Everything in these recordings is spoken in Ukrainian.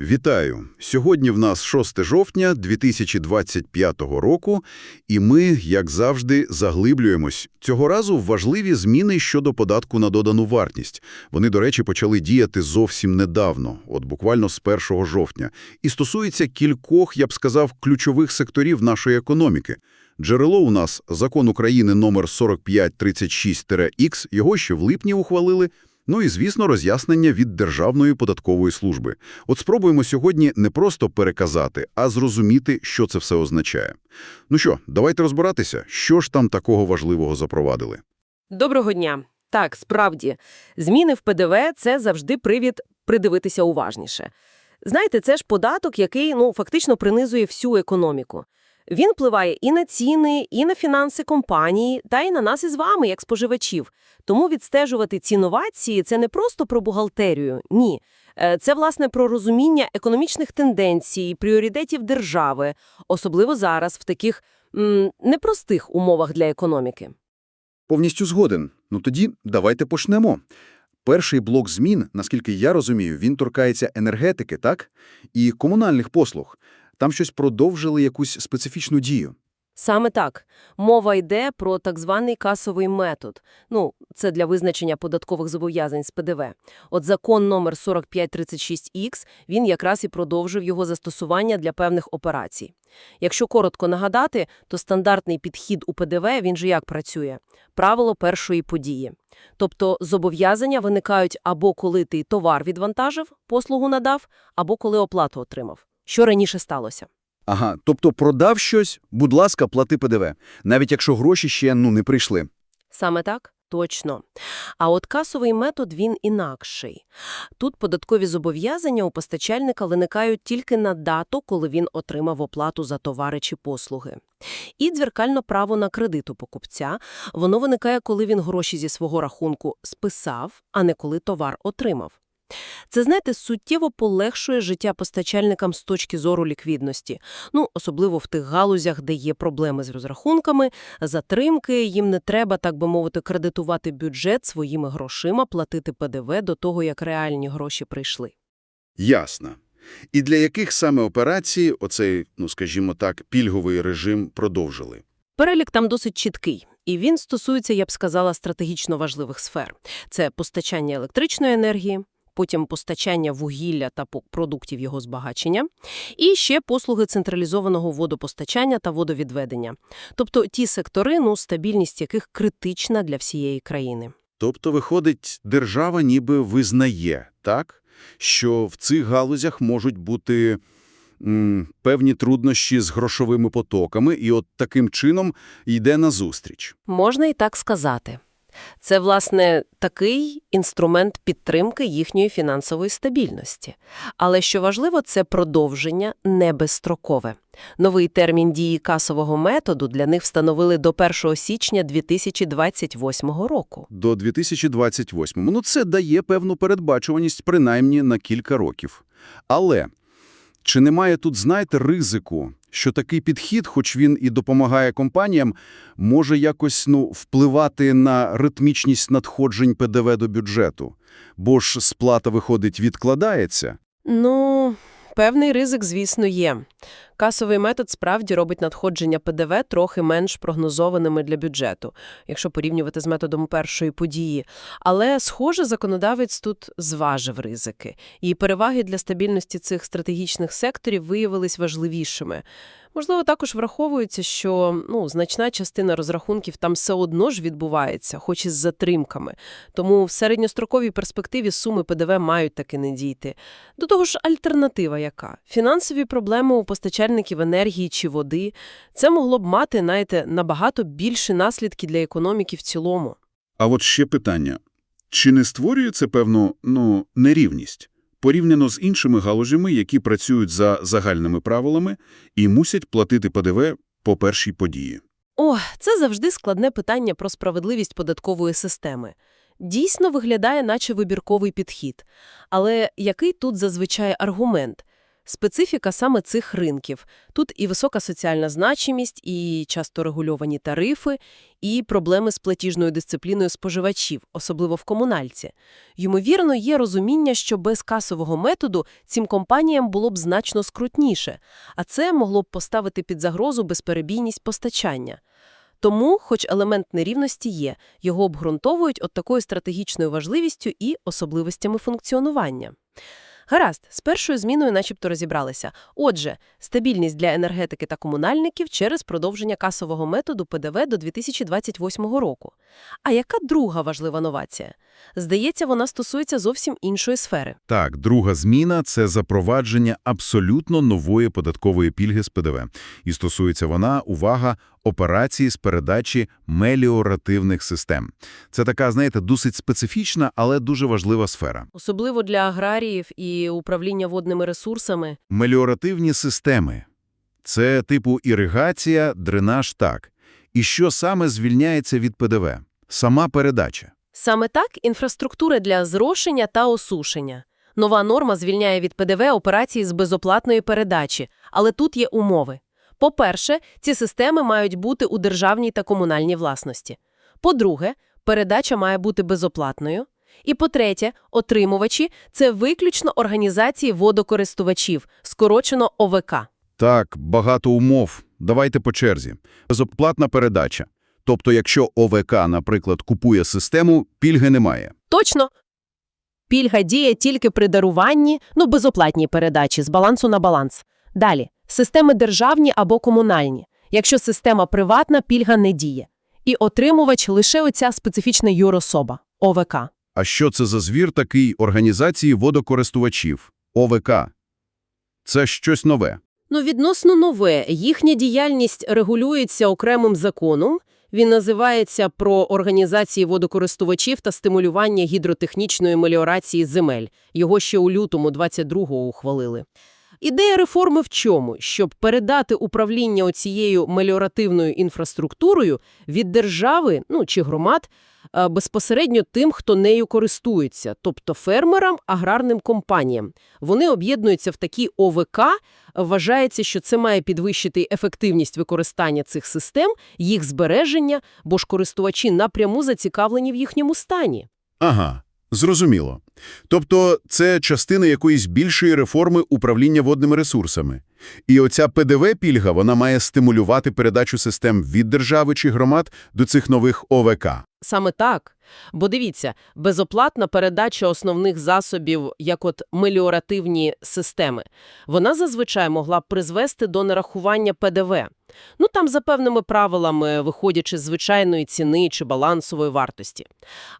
Вітаю! Сьогодні в нас 6 жовтня 2025 року, і ми, як завжди, заглиблюємось. Цього разу важливі зміни щодо податку на додану вартість. Вони, до речі, почали діяти зовсім недавно, от буквально з 1 жовтня, і стосуються кількох, я б сказав, ключових секторів нашої економіки. Джерело у нас – закон України номер 4536-Х, його ще в липні ухвалили, Ну і, звісно, роз'яснення від Державної податкової служби. От спробуємо сьогодні не просто переказати, а зрозуміти, що це все означає. Ну що, давайте розбиратися, що ж там такого важливого запровадили. Доброго дня. Так, справді, зміни в ПДВ – це завжди привід придивитися уважніше. Знаєте, це ж податок, який, ну, фактично принизує всю економіку. Він впливає і на ціни, і на фінанси компанії, та й на нас із вами, як споживачів. Тому відстежувати ці новації – це не просто про бухгалтерію, ні. Е, Це, власне, про розуміння економічних тенденцій, пріоритетів держави, особливо зараз в таких м, непростих умовах для економіки. Повністю згоден. Ну тоді давайте почнемо. Перший блок змін, наскільки я розумію, він торкається енергетики, так? І комунальних послуг. Там щось продовжили якусь специфічну дію. Саме так. Мова йде про так званий касовий метод. Ну, це для визначення податкових зобов'язань з ПДВ. От закон номер 4536Х, він якраз і продовжив його застосування для певних операцій. Якщо коротко нагадати, то стандартний підхід у ПДВ, він же як працює? Правило першої події. Тобто зобов'язання виникають або коли ти товар відвантажив, послугу надав, або коли оплату отримав. Що раніше сталося? Ага, тобто продав щось, будь ласка, плати ПДВ, навіть якщо гроші ще ну не прийшли. Саме так? Точно. А от касовий метод, він інакший. Тут податкові зобов'язання у постачальника виникають тільки на дату, коли він отримав оплату за товари чи послуги. І дзеркально право на кредит у покупця, воно виникає, коли він гроші зі свого рахунку списав, а не коли товар отримав. Це, знаєте, суттєво полегшує життя постачальникам з точки зору ліквідності. Ну, особливо в тих галузях, де є проблеми з розрахунками, затримки, їм не треба, так би мовити, кредитувати бюджет своїми грошима, платити ПДВ до того, як реальні гроші прийшли. Ясно. І для яких саме операцій оцей, ну скажімо так, пільговий режим продовжили? Перелік там досить чіткий. І він стосується, я б сказала, стратегічно важливих сфер. Це постачання електричної енергії, потім постачання вугілля та продуктів його збагачення, і ще послуги централізованого водопостачання та водовідведення. Тобто ті сектори, ну, стабільність яких критична для всієї країни. Тобто, виходить, держава ніби визнає, так, що в цих галузях можуть бути м, певні труднощі з грошовими потоками, і от таким чином йде назустріч. Можна і так сказати. Це, власне, такий інструмент підтримки їхньої фінансової стабільності. Але, що важливо, це продовження не безстрокове. Новий термін дії касового методу для них встановили до 1 січня 2028 року. До 2028. Ну, це дає певну передбачуваність принаймні на кілька років. Але чи немає тут, знаєте, ризику, що такий підхід, хоч він і допомагає компаніям, може якось ну, впливати на ритмічність надходжень ПДВ до бюджету? Бо ж сплата, виходить, відкладається? Ну, певний ризик, звісно, є. Касовий метод справді робить надходження ПДВ трохи менш прогнозованими для бюджету, якщо порівнювати з методом першої події. Але, схоже, законодавець тут зважив ризики. І переваги для стабільності цих стратегічних секторів виявились важливішими. Можливо, також враховується, що ну, значна частина розрахунків там все одно ж відбувається, хоч і з затримками. Тому в середньостроковій перспективі суми ПДВ мають таки не дійти. До того ж, альтернатива яка? Фінансові проблеми у постачальників енергії чи води – це могло б мати, знаєте, набагато більші наслідки для економіки в цілому. А от ще питання. Чи не створює це певну, ну, нерівність? Порівняно з іншими галузями, які працюють за загальними правилами і мусять платити ПДВ по першій події. О, це завжди складне питання про справедливість податкової системи. Дійсно виглядає, наче вибірковий підхід. Але який тут зазвичай аргумент? Специфіка саме цих ринків. Тут і висока соціальна значимість, і часто регульовані тарифи, і проблеми з платіжною дисципліною споживачів, особливо в комунальці. Ймовірно, є розуміння, що без касового методу цим компаніям було б значно скрутніше, а це могло б поставити під загрозу безперебійність постачання. Тому, хоч елемент нерівності є, його обґрунтовують от такою стратегічною важливістю і особливостями функціонування. Гаразд, з першою зміною начебто розібралися. Отже, стабільність для енергетики та комунальників через продовження касового методу ПДВ до 2028 року. А яка друга важлива новація? Здається, вона стосується зовсім іншої сфери. Так, друга зміна – це запровадження абсолютно нової податкової пільги з ПДВ. І стосується вона, увага, операції з передачі меліоративних систем. Це така, знаєте, досить специфічна, але дуже важлива сфера. Особливо для аграріїв і управління водними ресурсами. Меліоративні системи – це типу іригація, дренаж так. І що саме звільняється від ПДВ? Сама передача. Саме так інфраструктура для зрошення та осушення. Нова норма звільняє від ПДВ операції з безоплатної передачі, але тут є умови. По-перше, ці системи мають бути у державній та комунальній власності. По-друге, передача має бути безоплатною. І по-третє, отримувачі – це виключно організації водокористувачів, скорочено ОВК. Так, багато умов. Давайте по черзі. Безоплатна передача. Тобто, якщо ОВК, наприклад, купує систему, пільги немає. Точно. Пільга діє тільки при даруванні, ну, безоплатній передачі з балансу на баланс. Далі. Системи державні або комунальні. Якщо система приватна, пільга не діє. І отримувач лише оця специфічна юрособа – ОВК. А що це за звір такий організації водокористувачів? ОВК. Це щось нове. Ну, відносно нове. Їхня діяльність регулюється окремим законом. Він називається «Про організації водокористувачів та стимулювання гідротехнічної меліорації земель». Його ще у лютому 22-го ухвалили. Ідея реформи в чому? Щоб передати управління оцією меліоративною інфраструктурою від держави, ну чи громад, безпосередньо тим, хто нею користується, тобто фермерам, аграрним компаніям. Вони об'єднуються в такі ОВК, вважається, що це має підвищити ефективність використання цих систем, їх збереження, бо ж користувачі напряму зацікавлені в їхньому стані. Ага, зрозуміло. Тобто це частина якоїсь більшої реформи управління водними ресурсами. І оця ПДВ-пільга, вона має стимулювати передачу систем від держави чи громад до цих нових ОВК. Саме так. Бо дивіться, безоплатна передача основних засобів, як от меліоративні системи, вона зазвичай могла б призвести до нарахування ПДВ. Ну там за певними правилами, виходячи з звичайної ціни чи балансової вартості.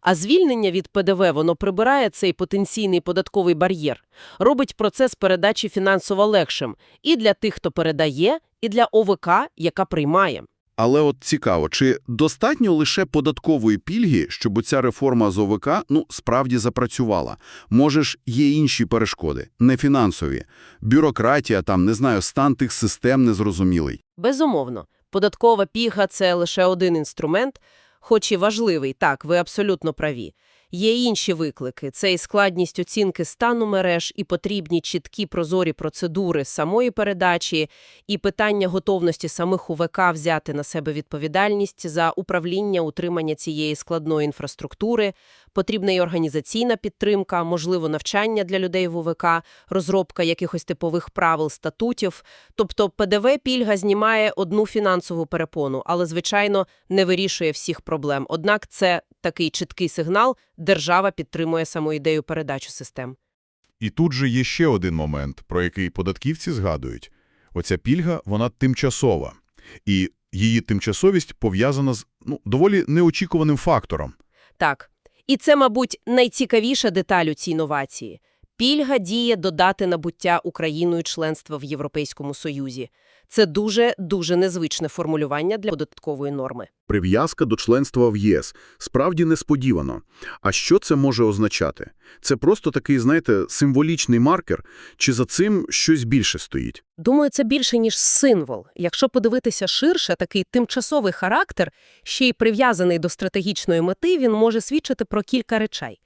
А звільнення від ПДВ, воно прибирає цей потенційний податковий бар'єр, робить процес передачі фінансово легшим і для тих, хто передає, і для ОВК, яка приймає. Але от цікаво, чи достатньо лише податкової пільги, щоб ця реформа з ОВК, ну, справді запрацювала? Може ж, є інші перешкоди, не фінансові. Бюрократія, там, не знаю, стан тих систем незрозумілий. Безумовно, податкова піга – це лише один інструмент, хоч і важливий, так, ви абсолютно праві. Є інші виклики – це і складність оцінки стану мереж, і потрібні чіткі прозорі процедури самої передачі, і питання готовності самих УВК взяти на себе відповідальність за управління, утримання цієї складної інфраструктури, потрібна і організаційна підтримка, можливо, навчання для людей в УВК, розробка якихось типових правил, статутів. Тобто ПДВ-пільга знімає одну фінансову перепону, але, звичайно, не вирішує всіх проблем. Однак це такий чіткий сигнал – держава підтримує саму ідею передачі систем. І тут же є ще один момент, про який податківці згадують. Оця пільга, вона тимчасова. І її тимчасовість пов'язана з ну, доволі неочікуваним фактором. Так. І це, мабуть, найцікавіша деталь у цій новації. Пільга діє до дати набуття Україною членства в Європейському Союзі. Це дуже-дуже незвичне формулювання для податкової норми. Прив'язка до членства в ЄС. Справді несподівано. А що це може означати? Це просто такий, знаєте, символічний маркер, чи за цим щось більше стоїть? Думаю, це більше, ніж символ. Якщо подивитися ширше, такий тимчасовий характер, ще й прив'язаний до стратегічної мети, він може свідчити про кілька речей.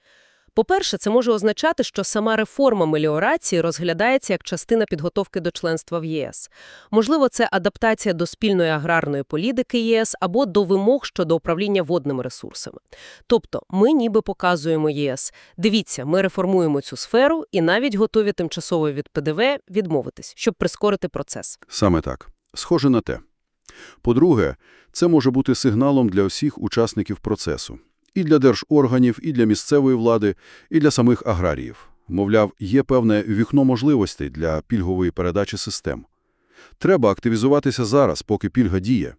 По-перше, це може означати, що сама реформа меліорації розглядається як частина підготовки до членства в ЄС. Можливо, це адаптація до спільної аграрної політики ЄС або до вимог щодо управління водними ресурсами. Тобто, ми ніби показуємо ЄС. Дивіться, ми реформуємо цю сферу і навіть готові тимчасово від ПДВ відмовитись, щоб прискорити процес. Саме так. Схоже на те. По-друге, це може бути сигналом для всіх учасників процесу. І для держорганів, і для місцевої влади, і для самих аграріїв. Мовляв, є певне вікно можливостей для пільгової передачі систем. Треба активізуватися зараз, поки пільга діє.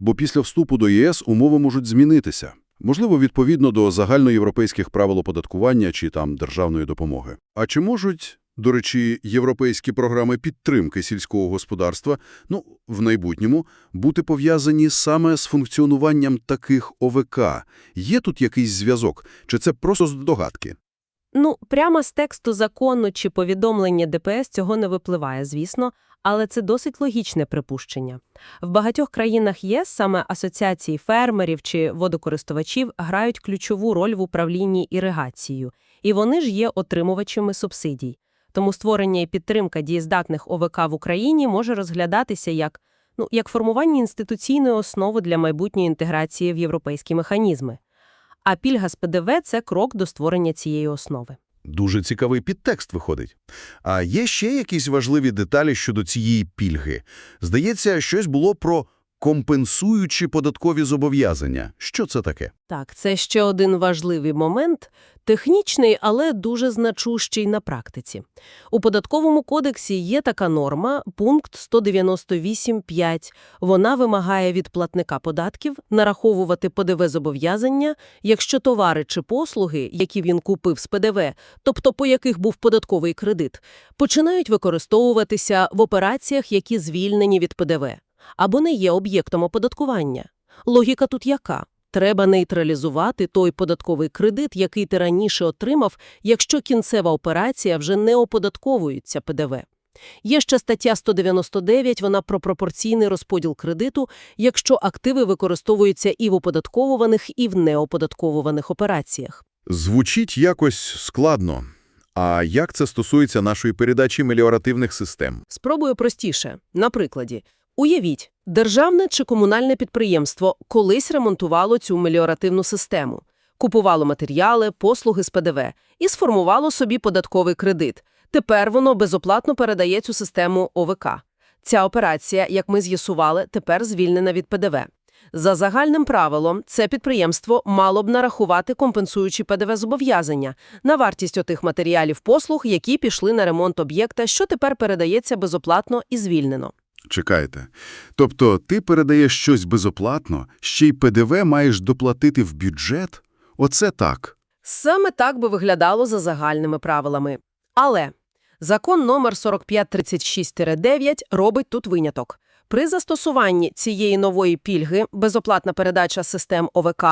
Бо після вступу до ЄС умови можуть змінитися. Можливо, відповідно до загальноєвропейських правил оподаткування чи там державної допомоги. А чи можуть, до речі, європейські програми підтримки сільського господарства, ну, в майбутньому, бути пов'язані саме з функціонуванням таких ОВК? Є тут якийсь зв'язок? Чи це просто здогадки? Ну, прямо з тексту закону чи повідомлення ДПС цього не випливає, звісно, але це досить логічне припущення. В багатьох країнах ЄС саме асоціації фермерів чи водокористувачів грають ключову роль в управлінні іригацією, і вони ж є отримувачами субсидій. Тому створення і підтримка дієздатних ОВК в Україні може розглядатися як, ну, як формування інституційної основи для майбутньої інтеграції в європейські механізми. А пільга з ПДВ – це крок до створення цієї основи. Дуже цікавий підтекст виходить. А є ще якісь важливі деталі щодо цієї пільги? Здається, щось було про компенсуючі податкові зобов'язання. Що це таке? Так, це ще один важливий момент, технічний, але дуже значущий на практиці. У податковому кодексі є така норма, пункт 198.5. Вона вимагає від платника податків нараховувати ПДВ-зобов'язання, якщо товари чи послуги, які він купив з ПДВ, тобто по яких був податковий кредит, починають використовуватися в операціях, які звільнені від ПДВ, або не є об'єктом оподаткування. Логіка тут яка? Треба нейтралізувати той податковий кредит, який ти раніше отримав, якщо кінцева операція вже не оподатковується ПДВ. Є ще стаття 199, вона про пропорційний розподіл кредиту, якщо активи використовуються і в оподатковуваних, і в неоподатковуваних операціях. Звучить якось складно. А як це стосується нашої передачі меліоративних систем? Спробую простіше. На прикладі. Уявіть, державне чи комунальне підприємство колись ремонтувало цю меліоративну систему, купувало матеріали, послуги з ПДВ і сформувало собі податковий кредит. Тепер воно безоплатно передає цю систему ОВК. Ця операція, як ми з'ясували, тепер звільнена від ПДВ. За загальним правилом, це підприємство мало б нарахувати компенсуючі ПДВ-зобов'язання на вартість отих матеріалів послуг, які пішли на ремонт об'єкта, що тепер передається безоплатно і звільнено. Чекайте. Тобто ти передаєш щось безоплатно, ще й ПДВ маєш доплатити в бюджет? Оце так. Саме так би виглядало за загальними правилами. Але закон номер 4536-9 робить тут виняток. При застосуванні цієї нової пільги, безоплатна передача систем ОВК,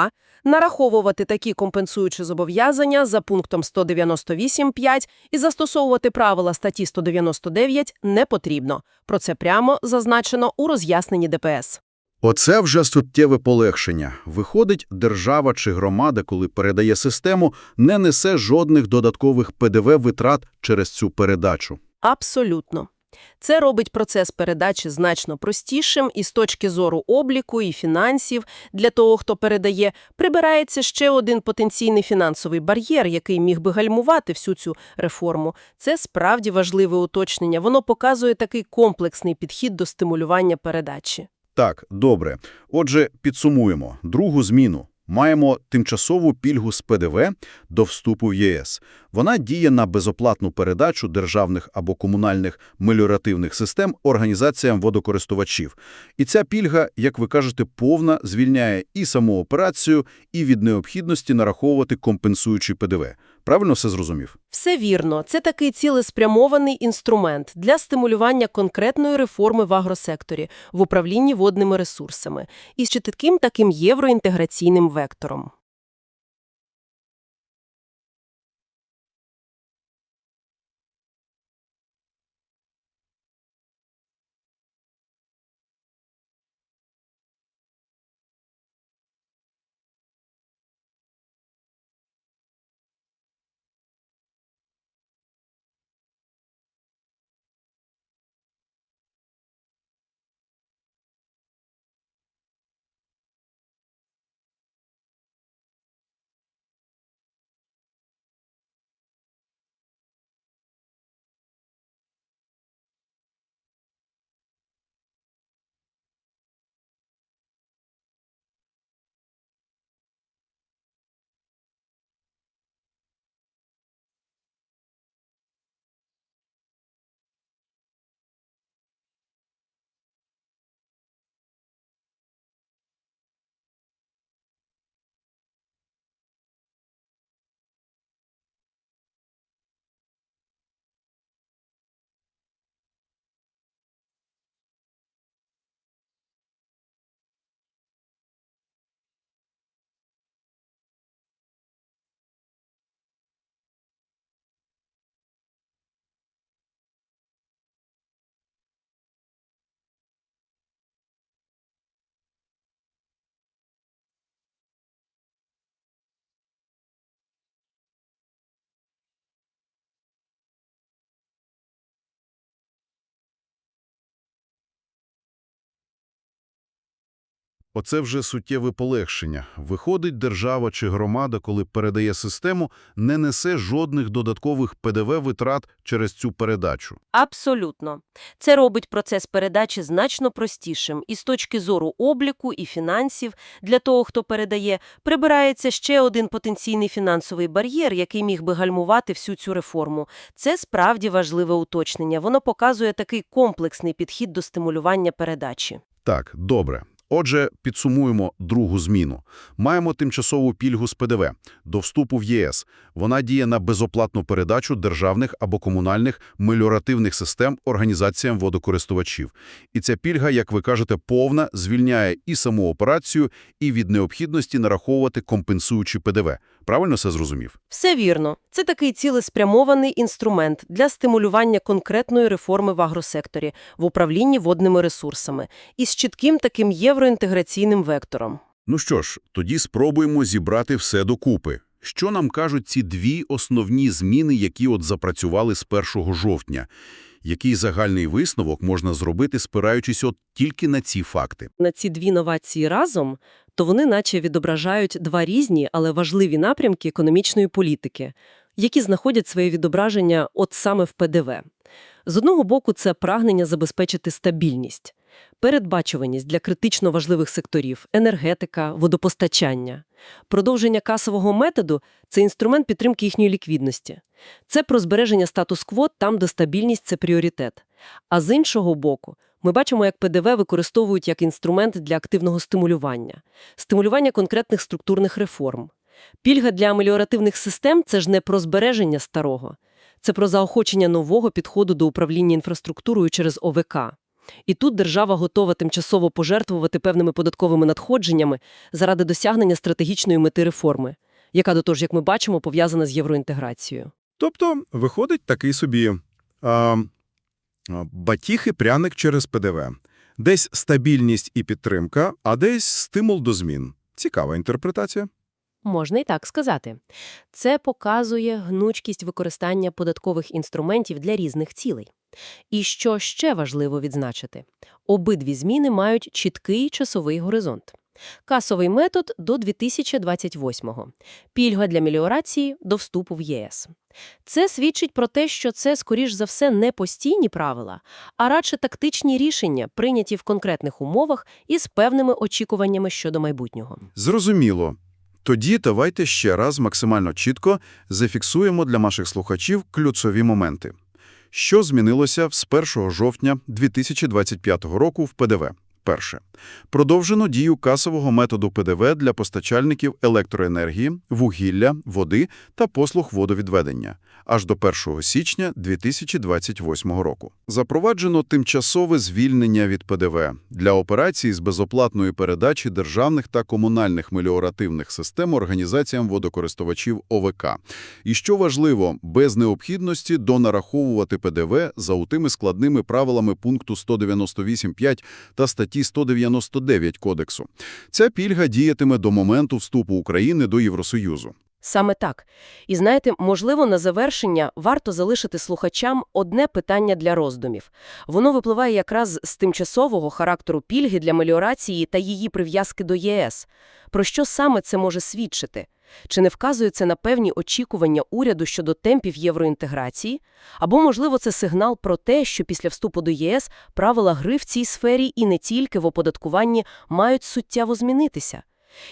нараховувати такі компенсуючі зобов'язання за пунктом 198.5 і застосовувати правила статті 199 не потрібно. Про це прямо зазначено у роз'ясненні ДПС. Оце вже суттєве полегшення. Виходить, держава чи громада, коли передає систему, не несе жодних додаткових ПДВ-витрат через цю передачу. Абсолютно. Це робить процес передачі значно простішим і з точки зору обліку і фінансів для того, хто передає, прибирається ще один потенційний фінансовий бар'єр, який міг би гальмувати всю цю реформу. Це справді важливе уточнення. Воно показує такий комплексний підхід до стимулювання передачі. Так, добре. Отже, підсумуємо. Другу зміну. Маємо тимчасову пільгу з ПДВ до вступу в ЄС. Вона діє на безоплатну передачу державних або комунальних меліоративних систем організаціям водокористувачів. І ця пільга, як ви кажете, повна звільняє і саму операцію, і від необхідності нараховувати компенсуючий ПДВ. Правильно все зрозумів? Все вірно. Це такий цілеспрямований інструмент для стимулювання конкретної реформи в агросекторі, в управлінні водними ресурсами і з чітким таким євроінтеграційним вектором. Оце вже суттєве полегшення. Виходить, держава чи громада, коли передає систему, не несе жодних додаткових ПДВ-витрат через цю передачу. Абсолютно. Це робить процес передачі значно простішим. І з точки зору обліку і фінансів для того, хто передає, прибирається ще один потенційний фінансовий бар'єр, який міг би гальмувати всю цю реформу. Це справді важливе уточнення. Воно показує такий комплексний підхід до стимулювання передачі. Так, добре. Отже, підсумуємо другу зміну. Маємо тимчасову пільгу з ПДВ до вступу в ЄС. Вона діє на безоплатну передачу державних або комунальних меліоративних систем організаціям водокористувачів. І ця пільга, як ви кажете, повна, звільняє і саму операцію, і від необхідності нараховувати компенсуючи ПДВ. Правильно все зрозумів? Все вірно. Це такий цілеспрямований інструмент для стимулювання конкретної реформи в агросекторі, в управлінні водними ресурсами із чітким таким євроінтеграційним вектором. Ну що ж, тоді спробуємо зібрати все докупи. Що нам кажуть ці дві основні зміни, які от запрацювали з 1 жовтня? Який загальний висновок можна зробити, спираючись от тільки на ці факти? на ці дві новації разом, то вони наче відображають два різні, але важливі напрямки економічної політики, які знаходять своє відображення от саме в ПДВ. З одного боку, це прагнення забезпечити стабільність, передбачуваність для критично важливих секторів – енергетика, водопостачання. Продовження касового методу – це інструмент підтримки їхньої ліквідності. Це про збереження статус-кво там, де стабільність – це пріоритет. А з іншого боку, ми бачимо, як ПДВ використовують як інструмент для активного стимулювання, стимулювання конкретних структурних реформ. Пільга для меліоративних систем – це ж не про збереження старого. Це про заохочення нового підходу до управління інфраструктурою через ОВК. І тут держава готова тимчасово пожертвувати певними податковими надходженнями заради досягнення стратегічної мети реформи, яка, до того ж, як ми бачимо, пов'язана з євроінтеграцією. Тобто, виходить такий собі а, і пряник через ПДВ. Десь стабільність і підтримка, а десь стимул до змін. Цікава інтерпретація. Можна і так сказати. Це показує гнучкість використання податкових інструментів для різних цілей. І що ще важливо відзначити, обидві зміни мають чіткий часовий горизонт. Касовий метод – до 2028-го, пільга для меліорації – до вступу в ЄС. Це свідчить про те, що це, скоріш за все, не постійні правила, а радше тактичні рішення, прийняті в конкретних умовах і з певними очікуваннями щодо майбутнього. Зрозуміло. Тоді давайте ще раз максимально чітко зафіксуємо для наших слухачів ключові моменти. Що змінилося з 1 жовтня 2025 року в ПДВ? Перше. Продовжено дію касового методу ПДВ для постачальників електроенергії, вугілля, води та послуг водовідведення аж до 1 січня 2028 року. Запроваджено тимчасове звільнення від ПДВ для операцій з безоплатної передачі державних та комунальних меліоративних систем організаціям водокористувачів ОВК. І що важливо, без необхідності донараховувати ПДВ за утими складними правилами пункту 198.5 та статті 199 Кодексу. Ця пільга діятиме до моменту вступу України до Євросоюзу. Саме так. І знаєте, можливо, на завершення варто залишити слухачам одне питання для роздумів. Воно випливає якраз з тимчасового характеру пільги для меліорації та її прив'язки до ЄС. Про що саме це може свідчити? Чи не вказує це на певні очікування уряду щодо темпів євроінтеграції? Або, можливо, це сигнал про те, що після вступу до ЄС правила гри в цій сфері і не тільки в оподаткуванні мають суттєво змінитися?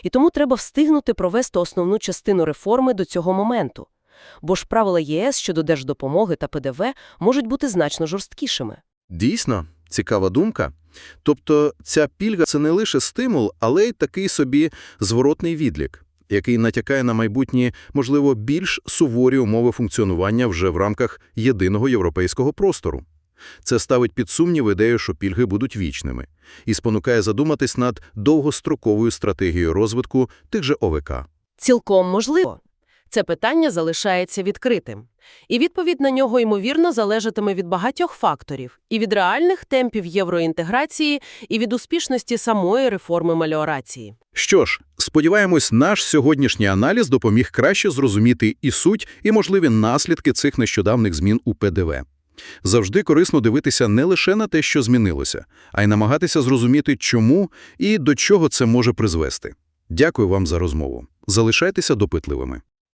І тому треба встигнути провести основну частину реформи до цього моменту. Бо ж правила ЄС щодо держдопомоги та ПДВ можуть бути значно жорсткішими. Дійсно, цікава думка. Тобто ця пільга – це не лише стимул, але й такий собі зворотний відлік, який натякає на майбутні, можливо, більш суворі умови функціонування вже в рамках єдиного європейського простору. Це ставить під сумнів ідею, що пільги будуть вічними, і спонукає задуматись над довгостроковою стратегією розвитку тих же ОВК. Цілком можливо. Це питання залишається відкритим. І відповідь на нього, ймовірно, залежатиме від багатьох факторів – і від реальних темпів євроінтеграції, і від успішності самої реформи меліорації. Що ж, сподіваємось, наш сьогоднішній аналіз допоміг краще зрозуміти і суть, і можливі наслідки цих нещодавних змін у ПДВ. Завжди корисно дивитися не лише на те, що змінилося, а й намагатися зрозуміти, чому і до чого це може призвести. Дякую вам за розмову. Залишайтеся допитливими.